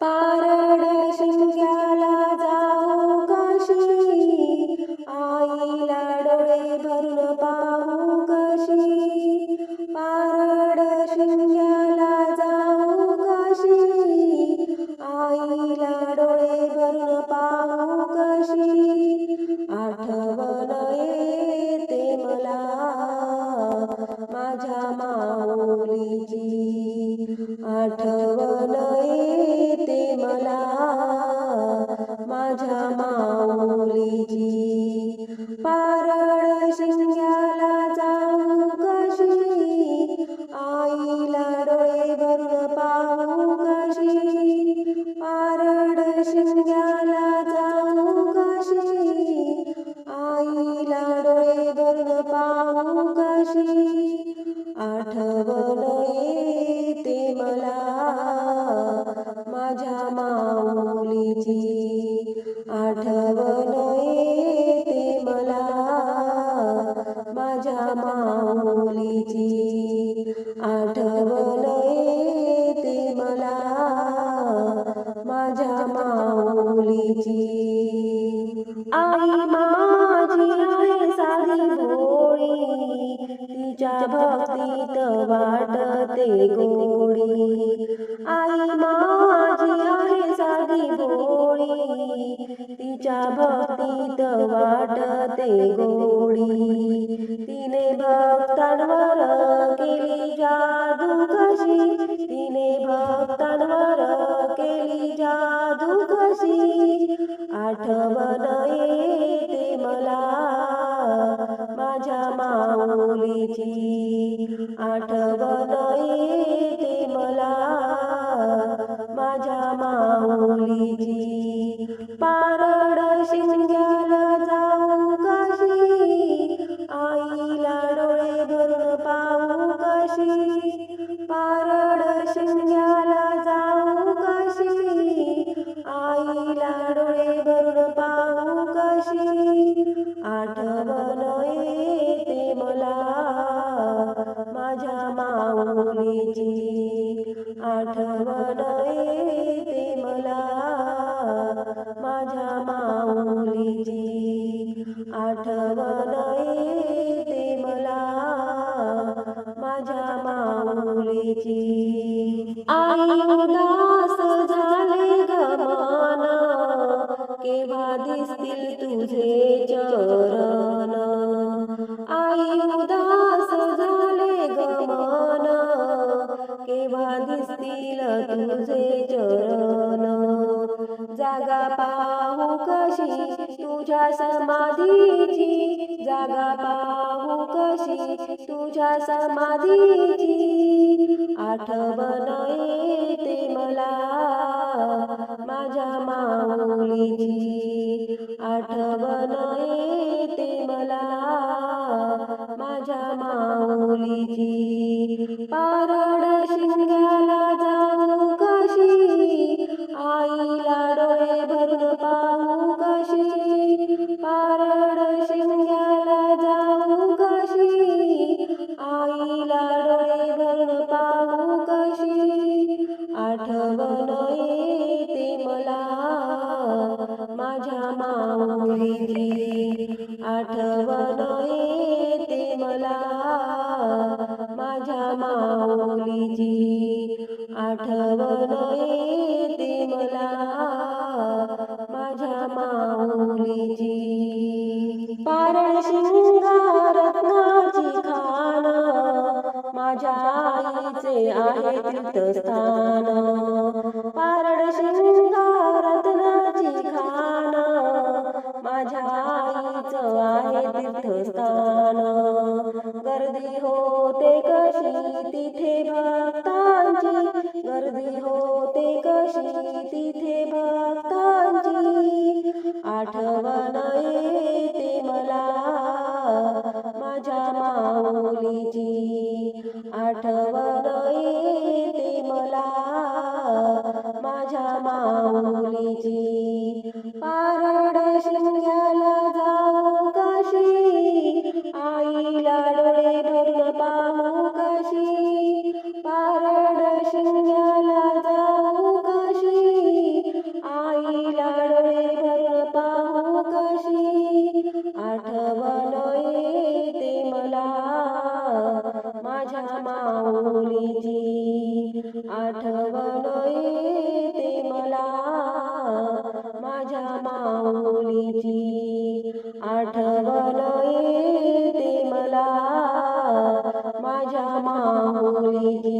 पारड शिंग्याला माऊलीची आठवण येते मला. माझ्या माऊलीची आठवण येते मला. माझ्या माऊलीची आई माझी आहे साधी भोळी तिच्या भक्तीत वाटते गोडी. आहे तिच्या भक्तीत वाटते गोडी तिने भक्तांवर केली जादू कशी? तिने भक्तांवर केली जादू कशी? आठवण येते मला माझ्या माऊलीची. आठवण येते माऊलीची पारड शिंग्याला जाऊ कशी आईला डोळे भरून पाहू कशी पारड शिंग्याला जाऊ कशी आईला डोळे भरून पाहू कशी आठवण येते मला माझ्या माऊलीची. माऊलीची आठवण येते मला माझ्या माऊलीची. आई उदास झाले गमान केव्हा दिसतील तुझे चरण? आई उदास झाले गमान केव्हा दिसतील तुझे चरण? जागा पाहू कशी? तुझ्या समाधीची जागा पाहू कशी? तुझ्या समाधीची आठवण येते मला. माझ्या माऊलीची आठवण येते मला. माझ्या माऊलीची Thank you. शिंगार रत्नाची खाण माझ्या आईचे आहे तीर्थस्थान. पारड शिंगार रत्नाची खाण माझ्या आईचं आहे तीर्थस्थान. गर्दी होते कशी तिथे भक्तांची. गर्दी होते कशी तिथे भक्तांची. आठवण माझ्या माऊलीची आठवण येते मला. माझ्या माऊलीची आठवण येते मला. माझ्या माऊलीची